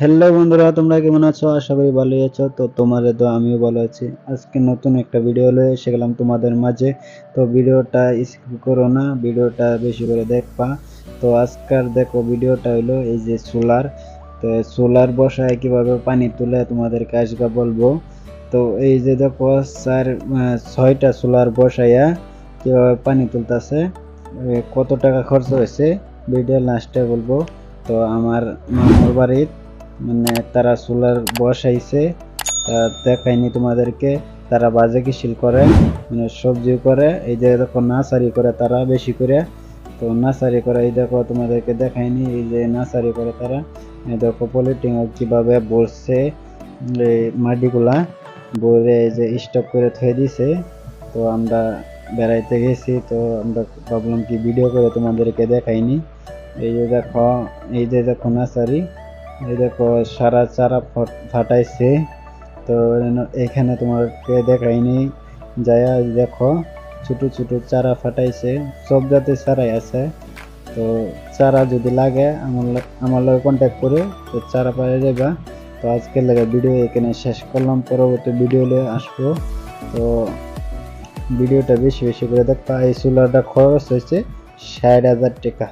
Hello বন্ধুরা, তোমরা কেমন আছো? আশা করি ভালোই আছো। তো তোমাদের তো আমিও ভালো আছি। আজকে নতুন একটা ভিডিও লয়ে এসে গেলাম তোমাদের মাঝে। তো ভিডিওটা স্কিপ করো না, ভিডিওটা বেশি করে দেখবা। তো আজকার দেখো ভিডিওটা হলো এই যে সোলার তো সোলার বসায় কীভাবে পানি তুলে তোমাদেরকে আজকে বলব। তো এই যে দেখো, চার ছয়টা সোলার বসাইয়া কীভাবে পানি তুলতেছে কত টাকা খরচ হয়েছে? ভিডিও লাস্টে বলব। তো আমার মামার বাড়ির মানে তারা সোলার বসাইছে তা দেখাইনি তোমাদেরকে, তারা বাজে কিসিল করে মানে সবজি করে, এই যে দেখো নার্সারি করে তারা বেশি করে, তো নার্সারি করে, এই দেখো তোমাদেরকে দেখায়নি, এই যে নার্সারি করে তারা, এই দেখো পলিটিং কীভাবে বসছে মাটিগুলা এই যে স্টপ করে থয়ে দিছে, তো আমরা বেড়াইতে গেছি, তো আমরা ভাবলাম কি ভিডিও করে তোমাদেরকে দেখাইনি এই যে দেখো, এই যে দেখো নার্সারি এই দেখো, সারা চারা ফাটাইছে। তো এখানে তোমাকে দেখাইনি। যায়া দেখো, ছোট ছোট চারা ফাটাইছে। সব জাতের চারাই আছে। তো চারা যদি লাগে, আমার আমার লগে কন্ট্যাক্ট করে, তো চারা পাওয়া যাবে তো আজকের লাগে ভিডিও এখানে শেষ করলাম। পরবর্তী ভিডিও নিয়ে আসব। তো ভিডিওটা বেশি বেশি করে দেখবা। এই সোলারটা খরচ হয়েছে ষাট হাজার টাকা।